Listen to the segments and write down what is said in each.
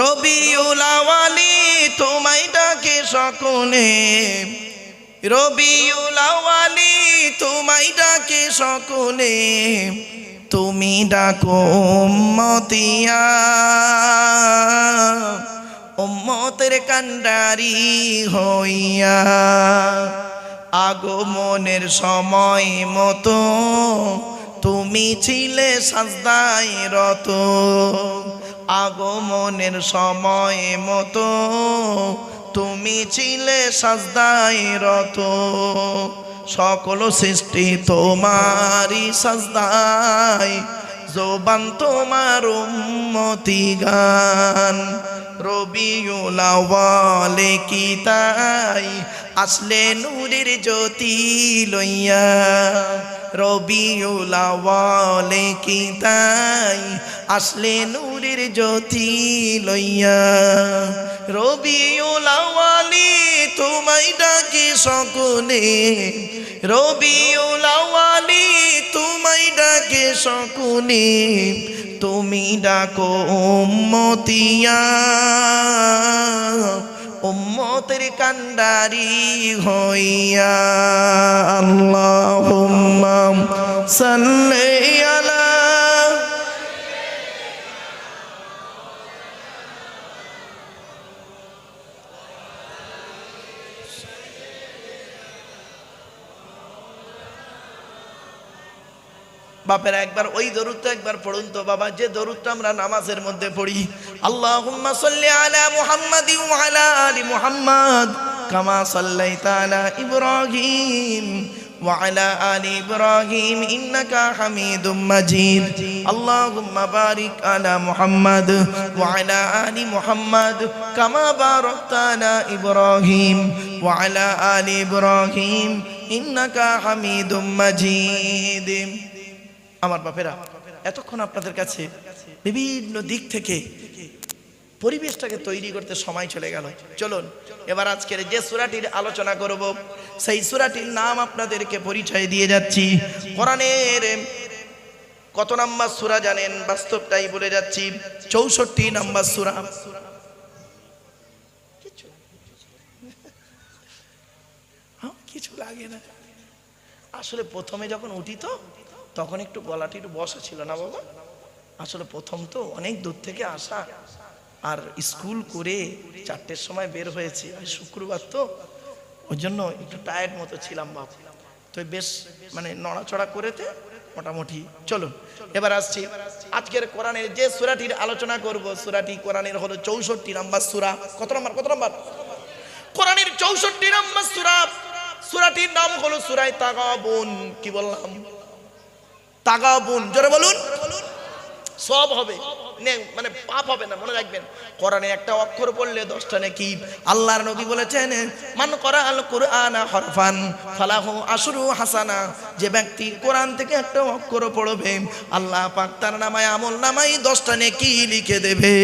রবিউলাওয়ালি তোমায় ডাকে সকলে। রবিউলাওয়ালি তোমায় ডাকে সকলে। তুমি ডাকো মতিয়া উম্মতের কান্ডারি হইয়া আগমনের সময় মতো তুমি ছিলে সাজদায় রত। আগমনের সময় মতো তুমি ছিলে সাজদায় রত। সকল সৃষ্টি তোমারই সাজদায়, জোবান তোমার উম্মতি গান। রবিউলাওয়ালে কি তাই? আসলে নূরের জ্যোতি লইয়া রবিউলাওয়ালে কি তাই আসলে নূরের জ্যোতি লইয়া? রবিউলাওয়ালি তোমায় ডাকি সকলে। রবিউলাওয়ালি তোমায় ডাকে সকলে। তুমি ডাকো উম্মতিয়া উম্মতের কান্ডারি হইয়া আল্লাহুম্মা সাল্লি আলা বাপের একবার ওই দরুদটা একবার পড়ুন তো বাবা যে দরুদটা আমরা নামাজের মধ্যে পড়ি আল্লাহুম্মা সাল্লি আলা মুহাম্মাদি ওয়া আলা আলি মুহাম্মাদ কামা সাল্লাইতা আলা ইব্রাহিম وعلى آل إبراهيم إنك حميد مجيد اللهم بارك على محمد وعلى آل محمد كما باركت على إبراهيم وعلى آل إبراهيم إنك حميد مجيد আমার বাপেরা, এতক্ষণ আপনাদের কাছে বিভিন্ন দিক থেকে পরিবেশটাকে তৈরি করতে সময় চলে গেল। চলুন, এবার আজকের যে সুরাটির আলোচনা করব, সেই সুরাটির নাম আপনাদেরকে পরিচয় দিয়ে যাচ্ছি। কোরআনের কত নাম্বার সুরা জানেন? বাস্তবটাই বলে যাচ্ছি। চৌষট্টি নাম্বার সুরা। কিছু লাগে না। আসলে প্রথমে যখন উঠি তো তখন একটু গলাটি একটু বসা ছিল না বাবা? আসলে প্রথম তো অনেক দূর থেকে আসা। আর স্কুল করে চারটের সময় বের হয়েছি। শুক্রবার তো। ওই জন্য একটু টায়ার্ড মতো ছিলাম বাবা তো বেশ মানে নড়াচড়া করেতে মোটামুটি চলুন। এবার আসছি। আজকের কোরআনের যে সুরাটির আলোচনা করব, সুরাটি কোরআনের হলো চৌষট্টি নাম্বার সুরা। কত নম্বর কত নম্বর? কোরআনের চৌষট্টি নাম্বার সুরা। সুরাটির নাম হলো সুরাই তাগাবুন। কি বললাম? তাগাবুন, জোরে বলুন। সব হবে। মানে পাপ হবে না, মনে রাখবেন। কোরআনে একটা অক্ষর পড়লে দশটা নাকি। আল্লাহর নবী বলেছেন, মান করা আল কুরআন হরফান, ফালাহু আশরু হাসানা। যে ব্যক্তি কোরআন থেকে একটা অক্ষর পড়বে, আল্লাহ পাক তার নামায়, আমল নামাই দশটা নেকি লিখে দেবে।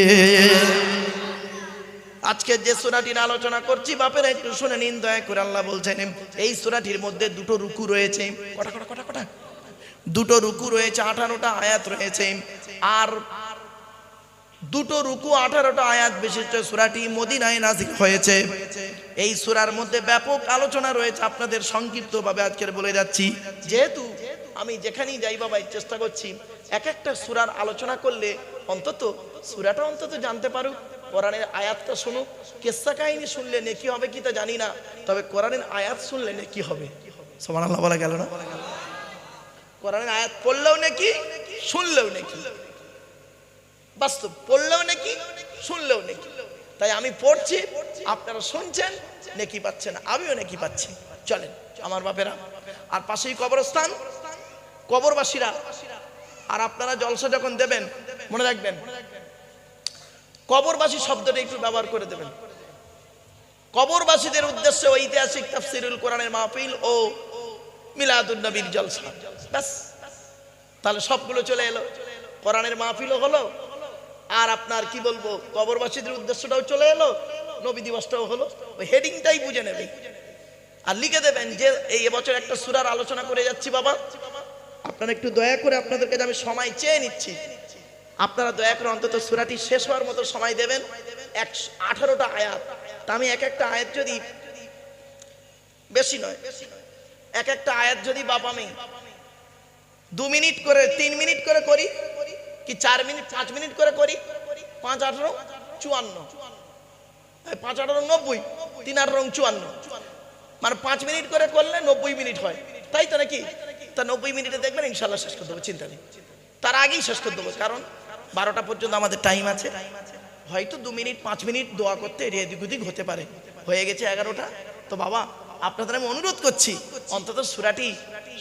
আজকে যে সুরাটির আলোচনা করছি, বাপের একটু শুনে নিন, দয়া করে আল্লাহ বলছেন, এই সুরাটির মধ্যে দুটো রুকু রয়েছে। কটা কটা কটা কটা? দুটো রুকু রয়েছে, আঠারোটা আয়াত রয়েছে। আর দুটো রুকু, আঠারোটা আয়াত বিশিষ্ট সুরাটি মদিনায় নাজিক হয়েছে। এই সুরার মধ্যে ব্যাপক আলোচনা রয়েছে, আপনাদের সংক্ষিপ্তভাবে আজকের বলে যাচ্ছি। যেহেতু আমি যেখানেই যাই বাবা চেষ্টা করছি এক একটা সুরার আলোচনা করলে অন্তত সুরাটা অন্তত জানতে পারুক, কোরআনের আয়াতটা শুনুক, কেসা কাহিনী শুনলে নেকি হবে কি তা জানি না, তবে কোরআনের আয়াত শুনলে নেকি হবে। সমান আল্লাহ বলা গেল না? কোরআনের আয়াত পড়লেও নাকি, শুনলেও নাকি। বাস্তব, পড়লেও নাকি, শুনলেও নাকি। তাই আমি পড়ছি, আপনারা শুনছেন, নেকি পাচ্ছেন, আমিও নেকি পাচ্ছি। চলেন, আমার বাপেরা, আর পাশেই কবরস্থান, কবরবাসীরা, আর আপনারা জলসা যখন দেবেন, মনে রাখবেন, কবরবাসী শব্দটা একটু ব্যবহার করে দেবেন। কবরবাসীদের উদ্দেশ্যে ঐতিহাসিক তাফসিরুল কোরআনের মাহফিল ও মিলাদুন নবীর জলসা। ব্যাস। তাহলে সবগুলো চলে এলো। কোরআনের মাহফিলও হলো। আর আপনার কি বলব, কবরবাসীদের উদ্দেশ্যটাও চলে এলো, নবী দিবসটাও হলো। ওই হেডিংটাই বুঝে নেবে। আর লিখে দেবেন যে এই এবছর একটা সুরার আলোচনা করে যাচ্ছি বাবা। আপনারা একটু দয়া করে আপনাদেরকে আমি সময় চেয়ে নিচ্ছি, আপনারা দয়া করে অন্তত সুরাটি শেষ হওয়ার মতো সময় দেবেন। এক আঠারোটা আয়াত। তা আমি এক একটা আয়াত যদি বেশি নয় বেশি নয় এক একটা আয়াত যদি বাপ আমি দু মিনিট করে, তিন মিনিট করে করি, কি চার মিনিট, পাঁচ মিনিট করে করি? পাঁচ আঠারো, চুয়ান্ন। পাঁচ আঠারো নব্বই, তিন আঠারো চুয়ান্ন। মানে পাঁচ মিনিট করে করলে নব্বই মিনিট হয়। তাই তো নাকি? তা নব্বই মিনিটে দেখবেন ইনশাল্লাহ শেষ করে দেবো, চিন্তা নেই। তার আগেই শেষ করে দেবো, কারণ বারোটা পর্যন্ত আমাদের টাইম আছে। হয়তো দু মিনিট, পাঁচ মিনিট দোয়া করতে এর এদিক ওদিক হতে পারে। হয়ে গেছে এগারোটা। তো বাবা আপনাদের আমি অনুরোধ করছি, অন্তত সুরাটি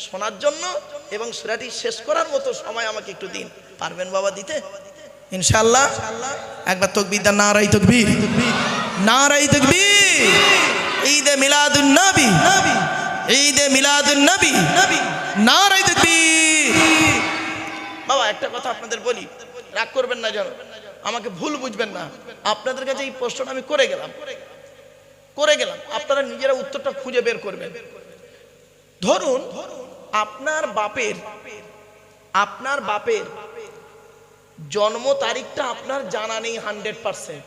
শোনার জন্য এবং সুরাটি শেষ করার মতো সময় আমাকে একটু দিন। পারবেন বাবা দিতে? ইনশাল্লাহ একবার তকবির দা নারাই তকবির। নারাই তকবির। ঈদে মিলাদুন নবী ঈদে মিলাদুন নবী নারাই তকবির। বাবা, একটা কথা আপনাদের বলি, রাগ করবেন না যেন। আমাকে ভুল বুঝবেন না। আপনাদের কাছে এই প্রশ্নটা আমি করে গেলাম। করে গেলাম। আপনারা নিজেরা উত্তরটা খুঁজে বের করবেন। ধরুন, আপনার বাপের আপনার বাপের জন্ম তারিখটা আপনার জানা নেই হান্ড্রেড পার্সেন্ট।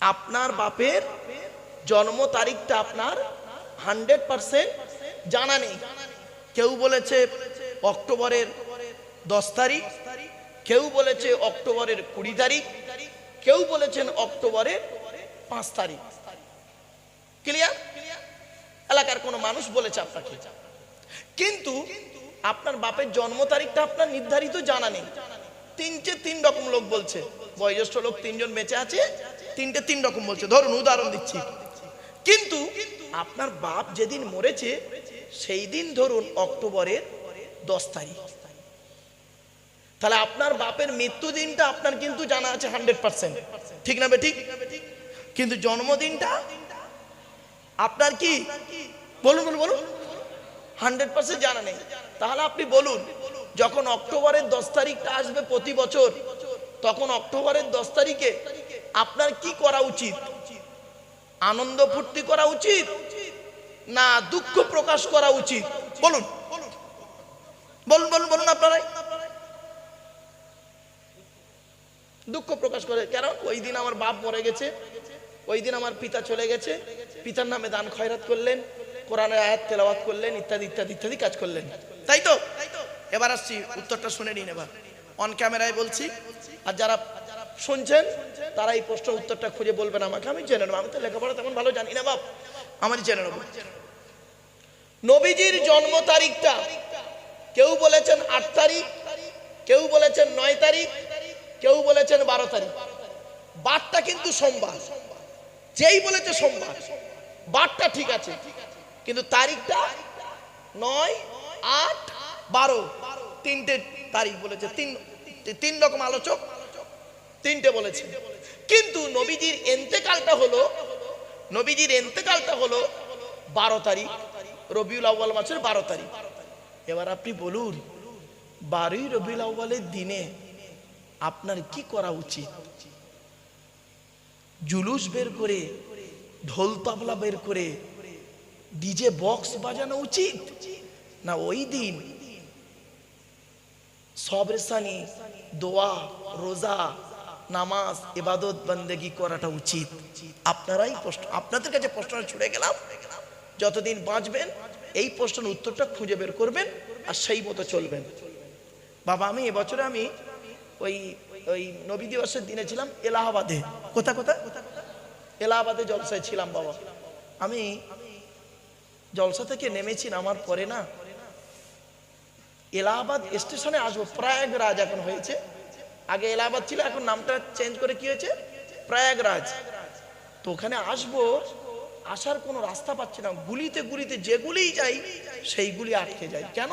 আপনার বাপের জন্ম তারিখটা আপনার হান্ড্রেড পার্সেন্ট জানা নেই। কেউ বলেছে অক্টোবরের দশ তারিখ, কেউ বলেছে অক্টোবরের কুড়ি তারিখ, কেউ বলেছেন অক্টোবরের পাঁচ তারিখ। ক্লিয়ার এলাকার কোনো মানুষ বলেছে আপনাকে। কিন্তু আপনার বাপের জন্ম তারিখটা আপনার নির্ধারিত জানা নেই। তিনটে তিন রকম লোক বলছে। বয়োজ্যেষ্ঠ লোক তিনজন বেঁচে আছে, তিনটে তিন রকম বলছে। ধরুন, উদাহরণ দিচ্ছি। কিন্তু আপনার বাপ যেদিন মরেছে, সেই দিন ধরুন অক্টোবরের দশ তারিখ। তাহলে আপনার বাপের মৃত্যু দিনটা আপনার কিন্তু জানা আছে হান্ড্রেড পার্সেন্ট। ঠিক না বে কিন্তু জন্মদিনটা আপনার কি? বলুন বলুন বলুন। হান্ড্রেড পার্সেন্ট জানা নেই। তাহলে আপনি বলুন, যখন অক্টোবরের দশ তারিখটা আসবে প্রতি বছর, তখন অক্টোবরের দশ তারিখে আপনার কি করা উচিত? আনন্দ ফুর্তি করা উচিত না দুঃখ প্রকাশ করা উচিত? বলুন। বলুন বলুন বলুন আপনারাই। দুঃখ প্রকাশ করে। কেন? ওই দিন আমার বাপ মরে গেছে। ওই দিন আমার পিতা চলে গেছে। পিতার নামে দান খয়রাত করলেন, কোরআনের আয়াত তেলাওয়াত করলেন, ইত্যাদি ইত্যাদি ইত্যাদি কাজ করলেন। তাই তো? এবার আসছি, উত্তরটা শুনে নিন এবার। অন ক্যামেরায় বলছি। আর যারা শুনছেন, তারা এই প্রশ্ন উত্তরটা খুঁজে বলবেন আমাকে। আমি জেনে নেব। আমি তো লেখাপড়া তেমন ভালো জানি না, বাপ। আমি জেনে নেব। নবীজির জন্ম তারিখটা কেউ বলেছেন আট তারিখ, কেউ বলেছেন নয় তারিখ, কেউ বলেছেন বারো তারিখ। বারটা কিন্তু সোমবার। যেই বলেছে সোমবার। বারটা ঠিক আছে। কিন্তু তারিখটা নয়, আট, বারো। তিনটে তারিখ বলেছে। তিন তিন রকম আলোচক তিনটে বলেছে। কিন্তু নবীজির এন্তেকালটা হলো, নবীজির এন্তেকালটা হলো বারো তারিখ, রবিউল আউ্বাল মাসের বারো তারিখ। এবার আপনি বলুন, বারোই রবিউল আউ্বালের দিনে আপনার কি করা উচিত? জুলুস বের করে, ঢোল তাবলা বের করে, ডিজে বক্স বাজানো উচিত? না ওই দিন সবরেসানি দোয়া, রোজা, নামাজ এবাদত বন্দেগি করাটা উচিত। আপনারাই প্রশ্ন, আপনাদের কাছে প্রশ্নটা ছুড়ে গেলাম। যতদিন বাঁচবেন, এই প্রশ্নের উত্তরটা খুঁজে বের করবেন আর সেই মতো চলবেন। বাবা, আমি এবছরে আমি ওই ওই নবী দিবসের দিনে ছিলাম এলাহাবাদে। কোথা কোথা এলাহাবাদে জলসায় ছিলাম বাবা। আমি জলসা থেকে নেমেছি, নামার পরে না এলাহাবাদ স্টেশনে আসব। প্রয়াগরাজ এখন হয়েছে। আগে এলাহাবাদ ছিল, এখন নামটা চেঞ্জ করে কি হয়েছে? প্রয়াগরাজ। তো ওখানে আসব, আসার কোনো রাস্তা পাচ্ছি না। গুলিতে গুলিতে যেগুলিই যাই, সেইগুলি আটকে যায়। কেন?